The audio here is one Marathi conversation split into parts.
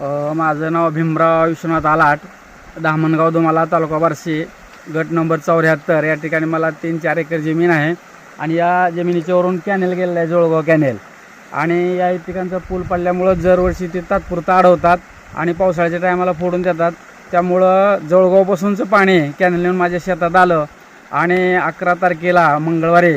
माझं नाव भीमराव विश्वनाथ आलाट दामणगाव दोमाला तालुका बार्शी गट नंबर चौऱ्याहत्तर. या ठिकाणी मला तीन चार एकर जमीन आहे आणि या जमिनीच्यावरून कॅनेल गेलेला आहे जोळगाव कॅनेल. आणि या ठिकाणचा पूल पडल्यामुळं दरवर्षी ते तात्पुरता अडवतात आणि पावसाळ्याच्या टायमाला फोडून देतात. त्यामुळं जळगावपासूनचं पाणी कॅनेल येऊन माझ्या शेतात आलं आणि अकरा तारखेला मंगळवारी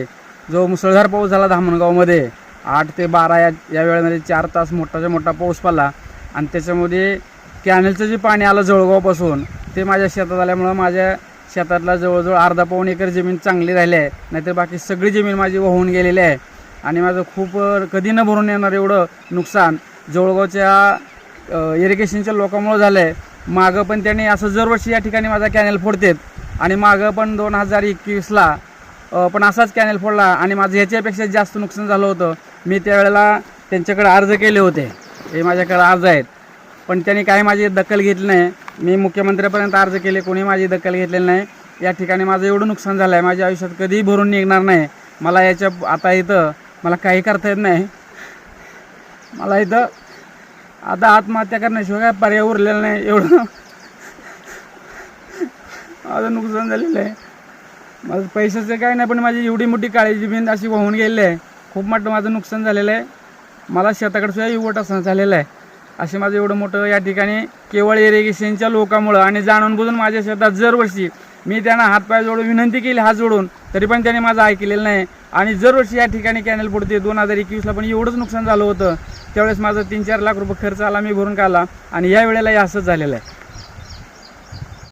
जो मुसळधार पाऊस झाला धामणगावमध्ये आठ ते बारा या या वेळेमध्ये चार तास मोठाच्या मोठा पाऊस पडला. आणि त्याच्यामध्ये कॅनलचं जे पाणी आलं जळगावपासून ते माझ्या शेतात आल्यामुळं माझ्या शेतातला जवळजवळ अर्धा पाऊण एकर जमीन चांगली राहिली आहे. नाहीतर बाकी सगळी जमीन माझी वाहून गेलेली आहे. आणि माझं खूप कधी न भरून येणार एवढं नुकसान. जवळगावच्या इरिगेशनच्या लोकांमुळं झालं आहे मागं पण त्यांनी असं दरवर्षी या ठिकाणी माझा कॅनल फोडतात. आणि मागं पण दोन हजार एकवीसला पण असाच कॅनल फोडला. आणि माझं ह्याच्यापेक्षा जास्त नुकसान झालं होतं. मी त्यावेळेला त्यांच्याकडे अर्ज केले होते. हे माझ्याकडे अर्ज आहेत. पण त्यांनी काही माझी दखल घेतली नाही. मी मुख्यमंत्र्यापर्यंत अर्ज केले कोणी माझी दखल घेतलेली नाही. या ठिकाणी माझं एवढं नुकसान झालं आहे माझ्या आयुष्यात कधीही भरून निघणार नाही. मला याच्या आता इथं मला काही करता येत नाही. मला इथं आता आत्महत्या करण्याशिवाय काय पर्याय उरलेला नाही एवढं माझं नुकसान झालेलं आहे. माझं पैशाचं काय नाही पण माझी एवढी मोठी काळी जमीन अशी वाहून गेलेली आहे. खूप मोठं माझं नुकसान झालेलं आहे. मला शेताकडे सुद्धा युवट असं झालेलं आहे. असे माझं एवढं मोठं या ठिकाणी केवळ इरिगेशनच्या लोकांमुळं आणि जाणून बुजून माझ्या शेतात दरवर्षी मी त्यांना हातपाय जोडून विनंती केली हात जोडून. तरी पण त्यांनी माझं ऐकलेलं नाही. आणि दरवर्षी या ठिकाणी कॅनल पडते दोन हजार एकवीसला पण एवढंच नुकसान झालं होतं. त्यावेळेस माझं तीन चार लाख रुपये खर्च आला मी भरून काढला. आणि या वेळेलाही असंच झालेलं आहे.